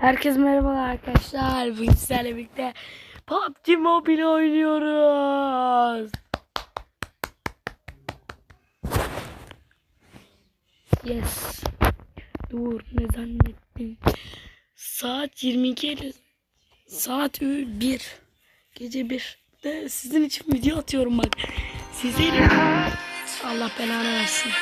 Herkes merhabalar arkadaşlar. Bugün sizlerle birlikte PUBG Mobile oynuyoruz. Yes. Dur ne zannettin? Saat 22 ile saat 1 gece 1 de sizin için video atıyorum bak. Sizin Allah belanı versin.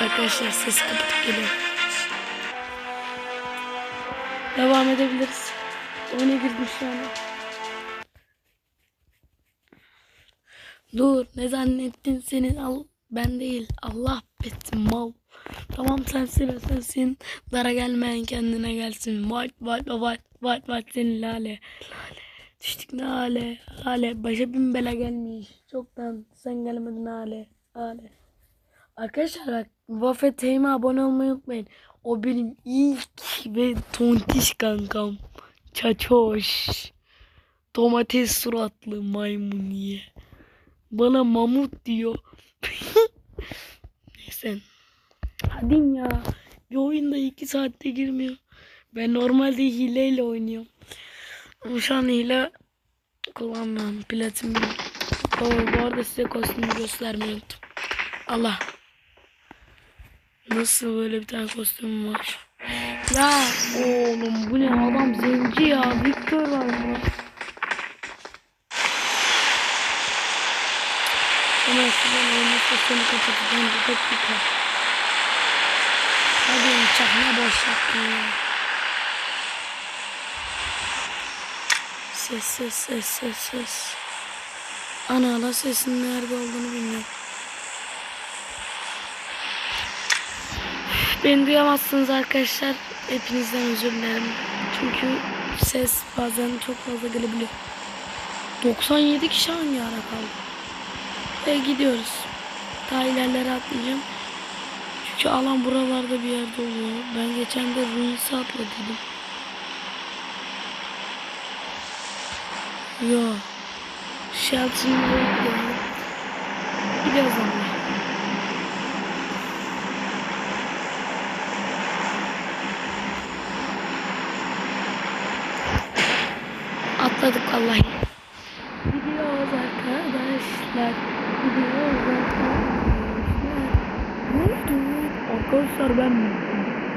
Arkadaşlar ses kapatıp geliyor. Devam edebiliriz. Oyuna girdim şu anda. Dur ne zannettin senin al ben değil Allah betim mal. Tamam sensin sensin. Dara gelmeyen kendine gelsin. White white white white white senin lale. Lale. Düştük ne hale. Hale. Başa bin bela gelmiş. Çoktan sen gelmedin hale. Hale. Arkadaşlar bak Waffle Teğme abone olmayı unutmayın. O benim ilk ve tontiş kankam. Çaçoş. Domates suratlı maymun ye. Bana mamut diyor. Neyse. Hadi ya. Bir oyunda iki saatte girmiyor. Ben normalde hileyle oynuyorum. Şu an hile kullanmıyorum. Platin. Oo, bu arada size kostümü göstermeyi unuttum. Allah. Nasıl böyle bir tane kostüm var? Ya oğlum bu ne adam zenci ya. Victor var mı? Ama şuradan oyunu sesini kapatacağım. Bir dakika. Hadi uçak ne boş yaptın ya. Ses ses ses ses ses. Ana ala sesin nerede olduğunu bilmiyorum. Beni duyamazsınız arkadaşlar. Hepinizden özür dilerim. Çünkü ses bazen çok fazla gelebiliyor. 97 kişi hangi ara kaldı? Ve gidiyoruz. Daha ilerlere atlayacağım. Çünkü alan buralarda bir yerde oluyor. Ben geçen de Ruins'i atladıydım. Yo. Shelton'ı Gidiyoruz ama. Atladık vallahi. Gidiyoruz arkadaşlar. Gidiyoruz arkadaşlar. Arkadaşlar ben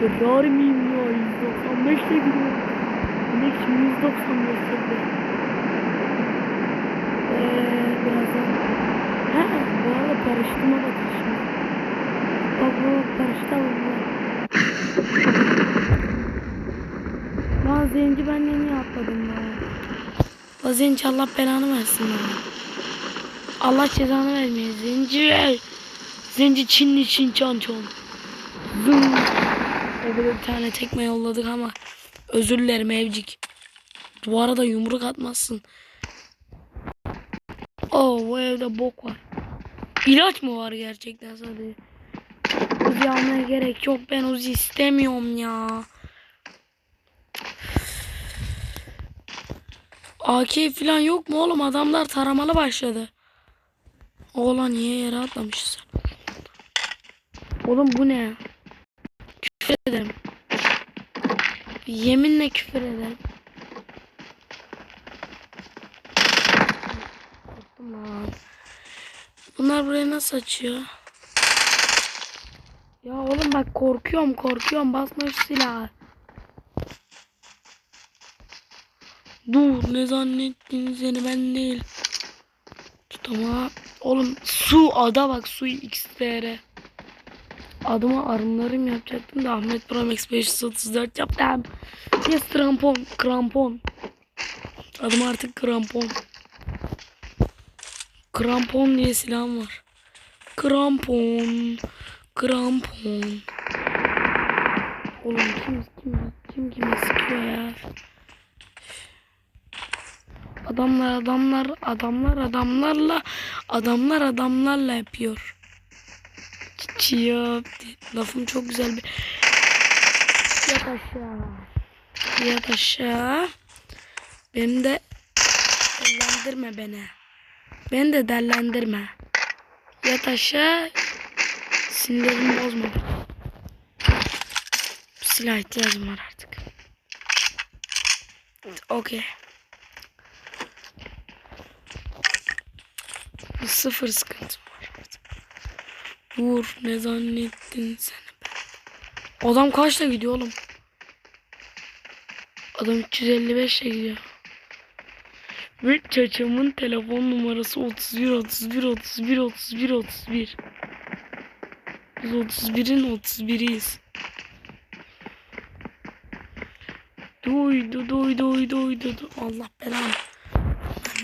Ferrari miyim ya? 195 ile gidiyorum. Ne şimdi 195 ile. Eee birazdan. Ha bu arada paraşütüme bakın şimdi. Bak bu paraşüt alındı. Lan zenci ben niye atladım ya? Zenci Allah belanı versin bana. Allah cezanı vermeye zenci. Zenci Çinli Çin Çan Çon. Bir tane tekme yolladık ama özür dilerim evcik. Duvara da yumruk atmazsın. Oo bu evde bok var. İlaç mı var gerçekten sadece? Uzi almaya gerek yok. Ben Uzi istemiyorum ya. AK falan yok mu oğlum? Adamlar taramalı başladı. Oğlan niye yere atlamışsın? Oğlum bu ne? Küfür ederim. Yeminle küfür ederim. Bunlar buraya nasıl açıyor? Ya oğlum bak korkuyorum korkuyorum basma şu silahı. Dur ne zannettin seni ben değil. Tutama. Oğlum su ada bak su XTR. Adıma arınlarım yapacaktım da Ahmet Pro Max 534 yaptım. Yes krampon krampon. Adım artık krampon. Krampon diye silahım var. Krampon. Krampon. Oğlum kim kim kim kime sıkıyor ya? Adamlar adamlar adamlar adamlarla adamlar adamlarla yapıyor. Çiğ lafım çok güzel bir yat aşağı yat aşağı beni de dellendirme beni beni de dellendirme yat aşağı sinirlerimi bozma silah ihtiyacım var artık. Okey. Sıfır sıkıntım var. Vur ne zannettin sen? Adam kaçla gidiyor oğlum? Adam 355 ile gidiyor. Ve çaçamın telefon numarası 31 31 31 31 31. Biz 31'in 31'iyiz. Duydu duydu duydu du. Allah belanı.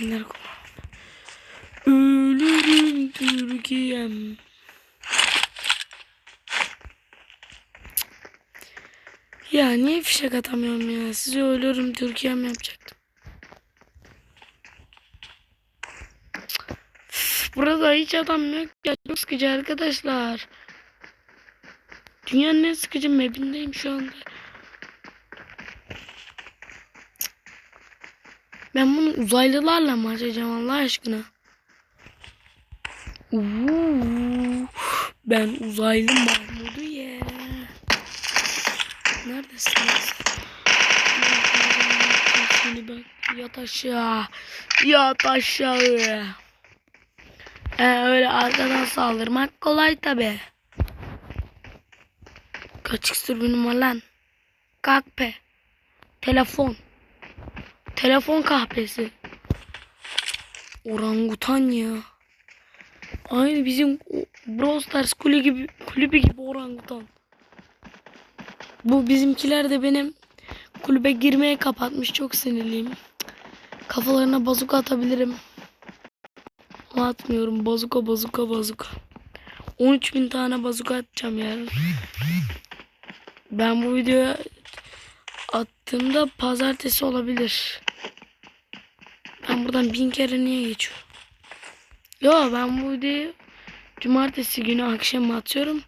Neler kullanıyorum. Türkiye'm. Ya niye fişek atamıyorum ya? Size ölürüm Türkiye'm yapacaktım. Burada hiç adam yok ya. Çok sıkıcı arkadaşlar. Dünyanın en sıkıcı mapindeyim şu anda. Ben bunu uzaylılarla mı açacağım Allah aşkına? Uuu, ben uzaylı Mahmud'u ye. Neredesiniz? Seni ben yat aşağı. Yat aşağı. Ee, öyle arkadan saldırmak kolay tabi. Kaç sürgünüm var lan? Kalk be. Telefon. Telefon kahpesi. Orangutan ya. Aynı bizim Brawl Stars kulübü gibi, kulübü gibi orangutan. Bu bizimkiler de benim kulübe girmeye kapatmış. Çok sinirliyim. Kafalarına bazuka atabilirim. Ama atmıyorum. Bazuka bazuka bazuka. 13 bin tane bazuka atacağım yarın. Ben bu videoya attığımda pazartesi olabilir. Ben buradan bin kere niye geçiyorum? Yo ben bu videoyu cumartesi günü akşam atıyorum.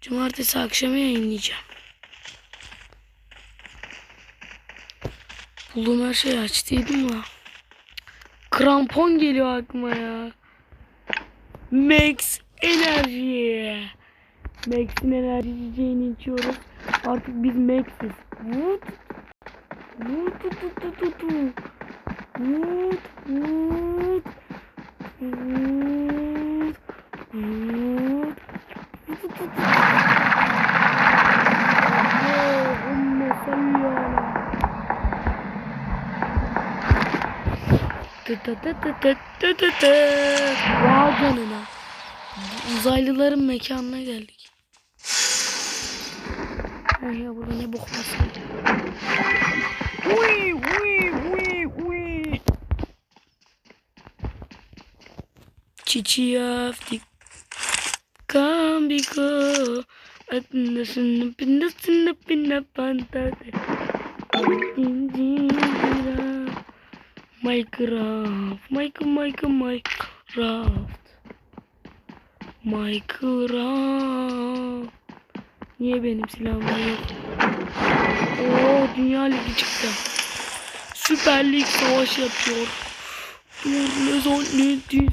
Cumartesi akşamı yayınlayacağım. Bulduğum her şeyi açtıydım da. Krampon geliyor aklıma ya. Max Enerji. Max'in enerji içeceğini içiyoruz. Artık biz Max'iz. Vut. Vut. Vut vut. Vut. Vut. Vut Vay canına. Uzaylıların mekanına geldik. Ay ya burada ne bok var? Uy uy uy uy. Çiçi yaptık. Kambiko. Atındasını pindasını pinna pantate. Minecraft. Minecraft. Minecraft. Minecraft. Niye benim silahım yok? Oo dünya ligi çıktı. Süper Lig savaş yapıyor. Dur ne zannettin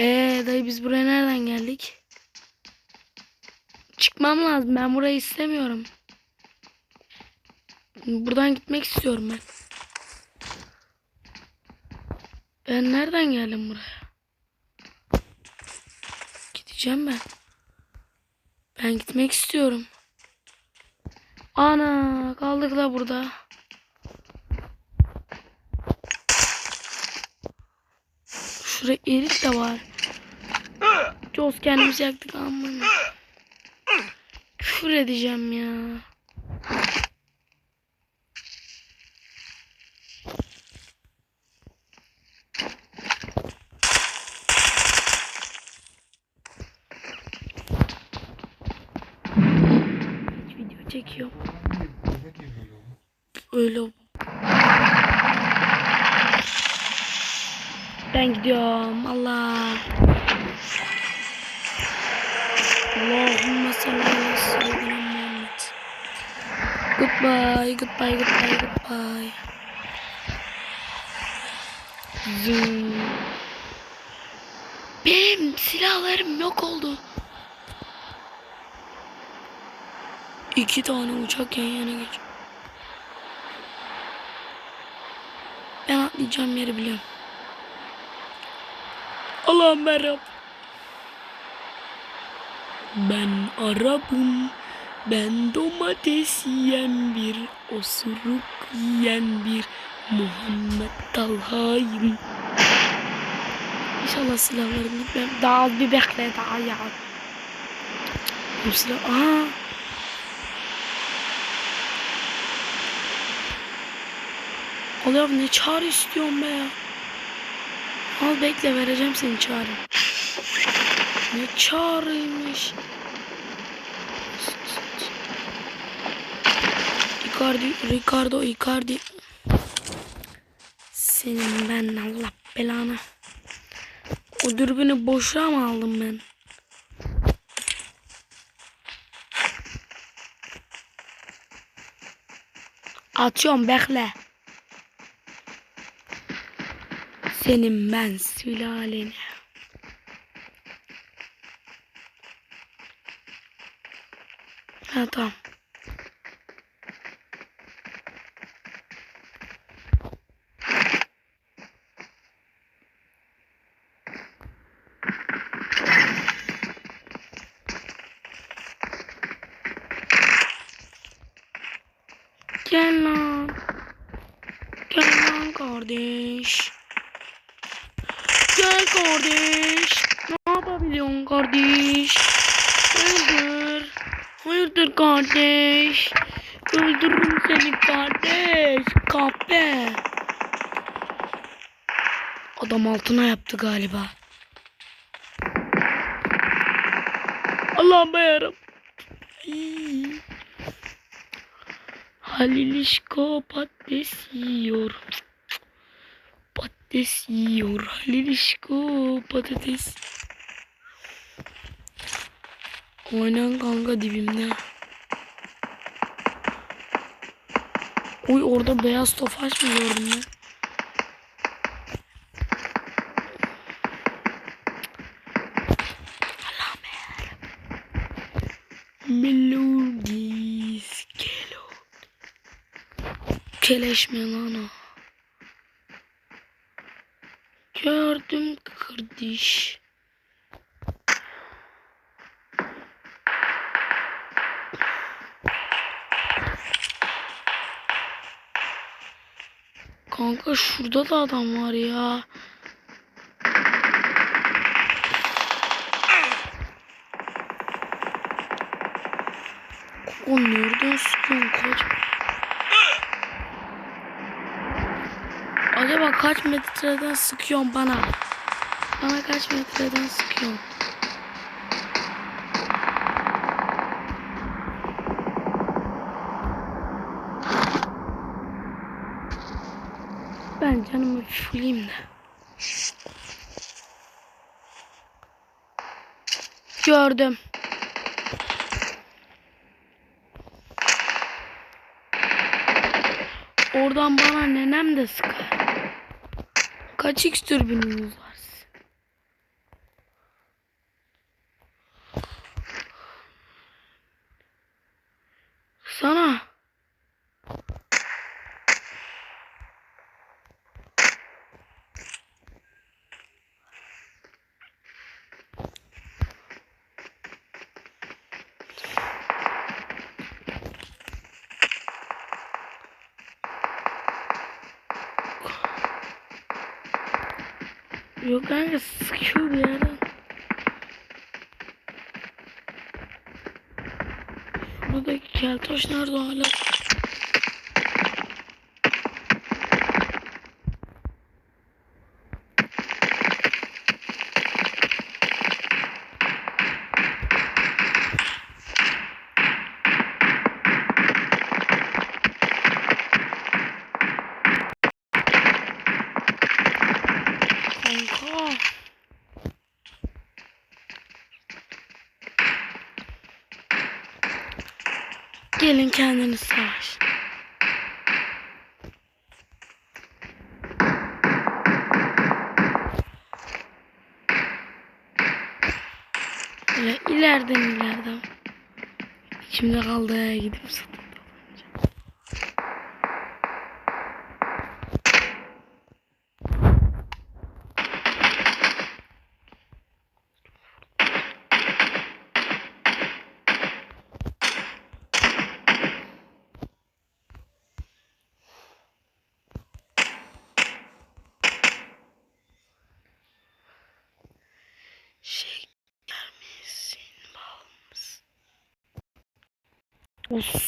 Eee dayı biz buraya nereden geldik? Çıkmam lazım. Ben burayı istemiyorum. Buradan gitmek istiyorum ben. Ben nereden geldim buraya? Gideceğim ben. Ben gitmek istiyorum. Ana kaldık la burada. Şurada erik de var. Coz kendimizi yaktık amına. Küfür edeceğim ya. Video çekiyorum. Öyle. Ben gidiyorum. Allah. Allahümme salli ala seyyidina Muhammed. Goodbye, goodbye, goodbye, goodbye. Zoom. Benim silahlarım yok oldu. İki tane uçak yan yana geç. Ben atlayacağım yeri biliyorum. Allah'ım ben Rabbim. Ben Arap'ım. Ben domates yiyen bir, osuruk yiyen bir Muhammed Talha'yım. İnşallah silahlarım gitmem. Daha bir bekle daha ya. Bu silah... Aa. Allah'ım ne çağrı istiyorsun be ya. Al bekle vereceğim senin çağrı. Ne çağrıymış. Icardi, Ricardo, Icardi. Senin ben Allah belanı. O dürbünü boşuna mı aldım ben? Atıyorum bekle. Senin ben sülaleni. Ha tamam. Gel lan. Gel lan kardeş. Gel kardeş. Ne yapabiliyorsun kardeş? Hayırdır? Hayırdır kardeş? Öldürürüm seni kardeş. Kahpe. Adam altına yaptı galiba. Allah'ım be yarabbim. Halil İşko patates yiyor. Patates yiyor. Halil İşko patates. Oynan kanka dibimde. Oy orada beyaz tofaş mı gördüm ben? Keleş mi lan o? Gördüm kardeş. Kanka şurada da adam var ya. O nereden sıkıyorsun kaç? Acaba kaç metreden sıkıyorsun bana? Bana kaç metreden sıkıyorsun? Ben canımı fulleyim de. Gördüm. Oradan bana nenem de sıkar. Kaç x türbününüz var? sizin? Sana. Yok kanka sıkıyor bir yerden. Buradaki keltoş nerede hala? Kanka. Gelin kendiniz savaş. Böyle ileriden ileriden. Şimdi kaldı gidip satıp.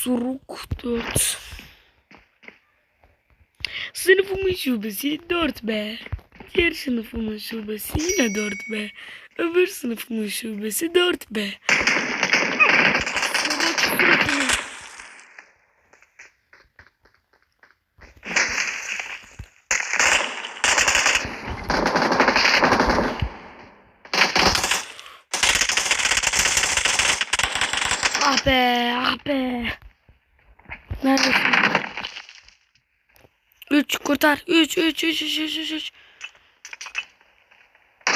Osuruk 4 Sınıfımın şubesi 4 be. Diğer sınıfımın şubesi yine 4 be. Öbür sınıfımın şubesi 4 be. Sıradaki sınıfımın- Ah be, ah be. Neredesin? 3 kurtar. 3 3 3 3 3 3 3.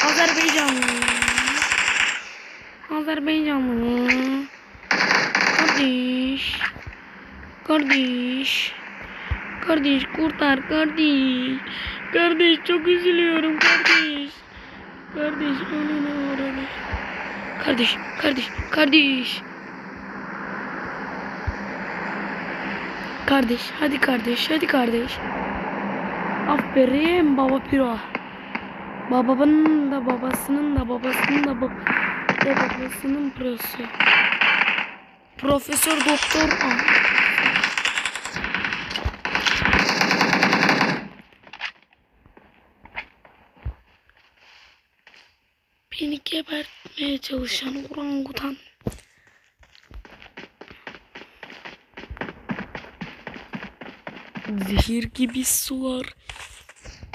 Azerbaycanlı. Azerbaycanlı. Kardeş. Kardeş. Kardeş kurtar kardeş. Kardeş çok üzülüyorum kardeş. Kardeş önüne uğradı. Kardeş, kardeş, kardeş. Kardeş, hadi kardeş, hadi kardeş. Aferin baba piro. Babamın da babasının da babasının da bab da babasının prosu. Profesör doktor. Ah. Beni gebertmeye çalışan orangutan. Zehir gibi sular.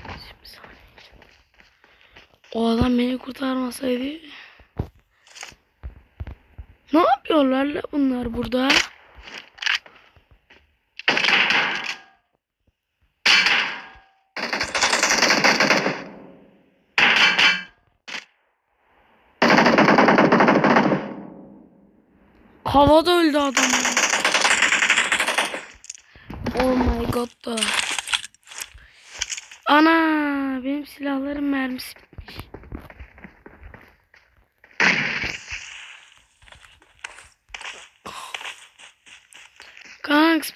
Şimdi saniye. O adam beni kurtarmasaydı. Ne yapıyorlar la bunlar burada? Havada öldü adam. Oh my god da. Ana benim silahlarım mermisi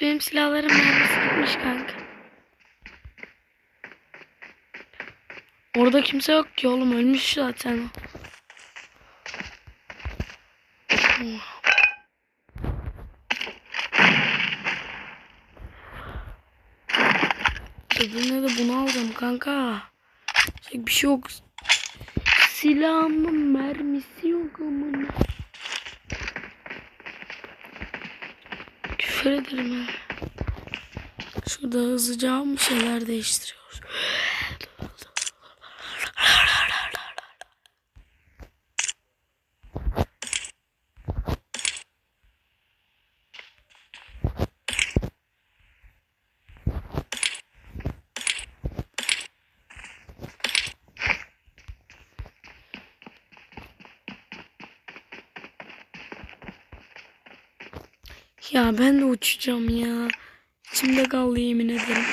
benim silahlarım mermisi bitmiş kanka. Orada kimse yok ki oğlum ölmüş zaten o. Oh. Öbürüne de bunu alacağım kanka. Bir şey yok. Silahımın mermisi yok amına. Küfür ederim. Şurada hızlıca bir şeyler değiştiriyoruz. Ya ben de uçacağım ya. İçimde kaldı yemin ederim.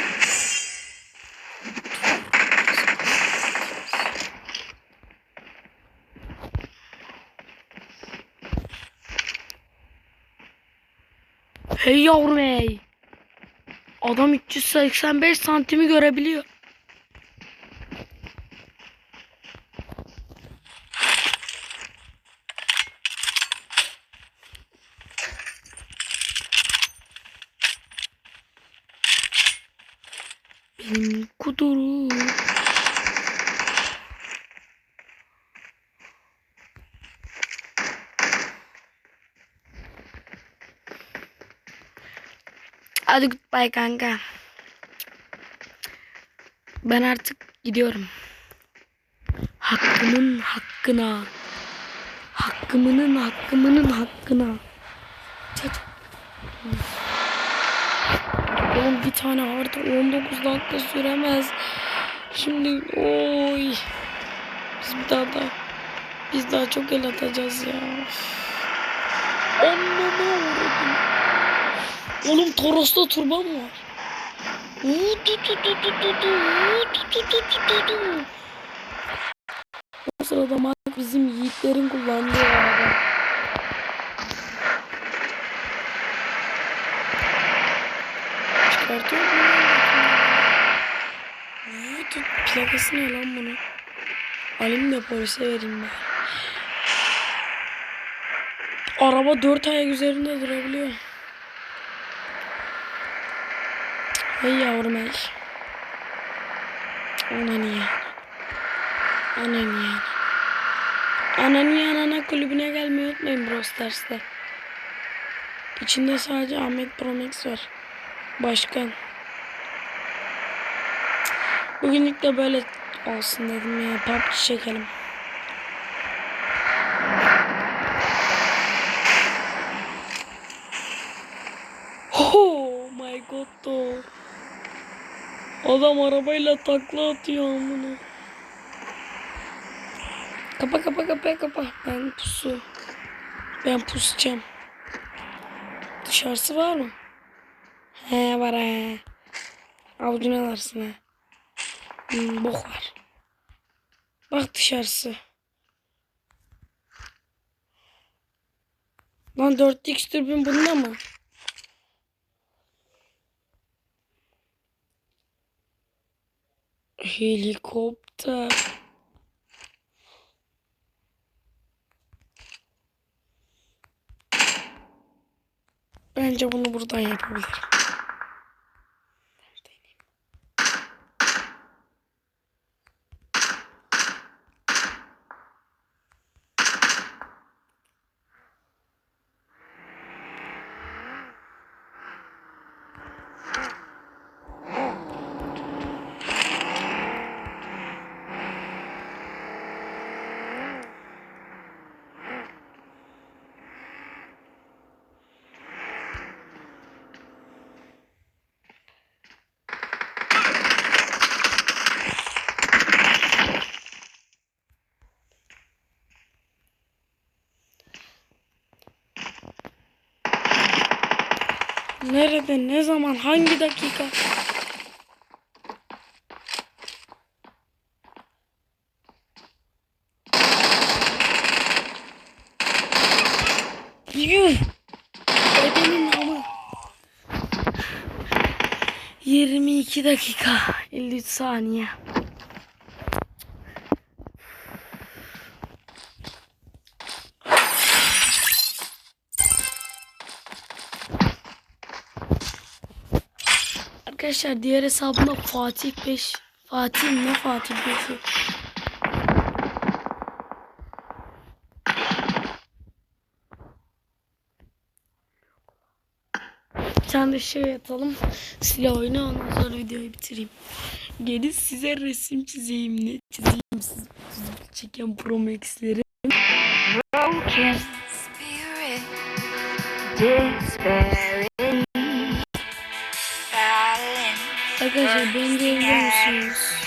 Hey yavrum hey. Adam 385 santimi görebiliyor. Kuduru. Hadi goodbye kanka. Ben artık gidiyorum. Hakkımın hakkına. Hakkımının hakkımının hakkına. Oğlum bir tane artı 19 dakika süremez. Şimdi oy. Biz bir daha da biz daha çok el atacağız ya. Anlamı uğradım. Oğlum Toros'ta turbo mu var? O sırada Mark bizim yiğitlerin kullandığı araba. Çıkartıyor mu? Plakası ne lan bunun? Alayım da polise vereyim ben. Araba dört ayak üzerinde durabiliyor. Hey yavrum hey. Ananı ya. Ananı ya. Ananı yanana kulübüne gelmeyi unutmayın Brawl. İçinde sadece Ahmet Promex var. Başkan. Bugünlük de böyle olsun dedim ya. PUBG çekelim. Oh my god do. Adam arabayla takla atıyor amına. Kapa kapa kapa kapa. Ben pusu. Ben pusacağım. Dışarısı var mı? He var he. Avucuna alarsın ha. Hmm, bok var. Bak dışarısı. Lan 4x türbün bunda mı? Helikopter. Bence bunu buradan yapabilirim. Nerede, ne zaman, hangi dakika? Yuh! Ebenin ama. 22 dakika 53 saniye. Arkadaşlar diğer hesabımda Fatih 5 Fatih ne Fatih 5'i Bir tane de şey atalım. Silah oyunu ondan sonra videoyu bitireyim. Gelin size resim çizeyim ne çizeyim siz çeken Pro Max'leri. broken spirit, despairing, 在身边认识。